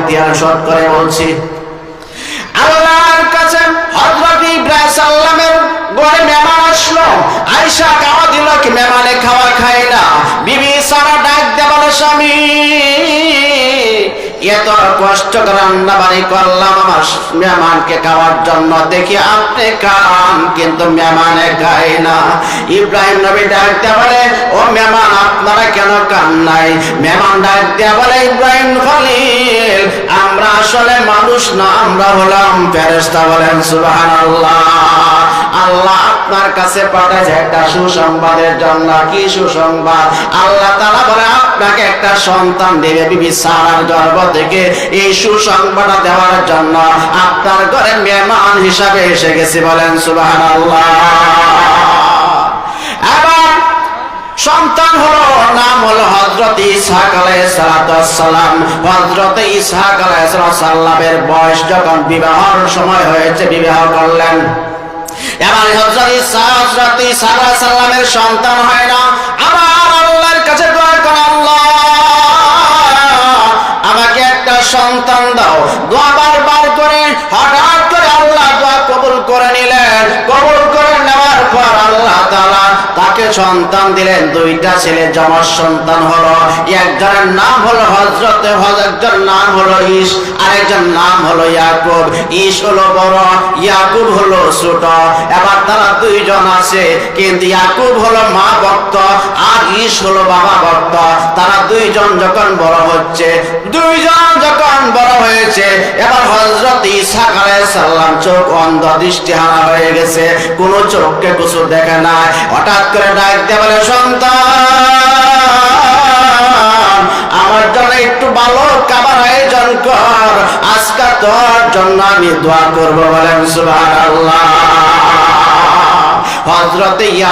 ইতিহাস করে বলছি। আল্লাহর কাছে হযরত ইব্রাহিম সাল্লামের ঘরে মেহমান আসলো। আয়েশা খাওয়া দিল কি, মেহমানে খাওয়া খায় না। বিবি এত কষ্ট রান্না বাড়ি করলাম, আমার মেহমানকে খাওয়ার জন্য। দেখি আপনি কিন্তু মেহমানে না। ইব্রাহিম নবী ডাক দিয়ে বলে, ও মেহমান, আপনারা কেন নাই? মেহমান ডাক দিয়ে বলে, ইব্রাহিম আমরা আসলে মানুষ না, আমরা হলাম ফেরেশতা বলেন, সুবহানাল্লাহ। আল্লাহ আপনার কাছে পাঠায় একটা সুসংবাদের জন্য। কি সুসংবাদ? আল্লাহ তাআলা বলে, আপনাকে একটা সন্তান দেবে বিবি সারার গর্ভ থেকে। এই সুসংবাদ দেওয়ার জন্য আপনার ঘরে মেহমান হিসাবে এসে গেছি বলেন, সুবহানাল্লাহ। এবার সন্তান হলো, নাম হলো হজরত ইসহাক আলাইসালাম হজরত ইসহাক আলাইসাল্লামের বয়স যখন বিবাহর সময় হয়েছে, বিবাহ করলেন। এবার হজরত ইসহাক হজরত আলাইহিস সালামের সন্তান হয় না। আমার আল্লাহর কাছে দোয়া কর, আল্লাহ, আমাকে একটা সন্তান দাও। দোয়া বারবার করে হঠাৎ করে আল্লাহ দোয়া কবুল করে নিলেন কবুল করে নেওয়ার পর আল্লাহ তাআলা তাকে সন্তান দিলেন, দুইটা ছেলে জমজ সন্তান হলো। একজনের নাম হলো হজরত একজন নাম হলো ইস আরেকজন নাম হলো ইয়াকুব। ইস হলো বড়, ইয়াকুব হলো ছোট। এবার তারা দুইজন আছে, কিন্তু ইয়াকুব হলো মা ভক্ত, আর ইস হলো বাবা ভক্ত তারা দুইজন যখন বড় হচ্ছে, দুইজন যখন বড় হয়েছে, এবার হযরত ঈসা আলাইহিস সালাম চোখ অন্ধ দৃষ্টিহারা হয়ে গেছে, কোন চোখকে কিছু দেখে না হঠাৎ করে ডাক দিয়ে বলে, সন্তান, আমার জন্য একটু ভালো খাবার আয়োজন কর। আজকে তোর জন্য আমি দোয়া করব। বলেন, সুবহানাল্লাহ। হযরত ইয়া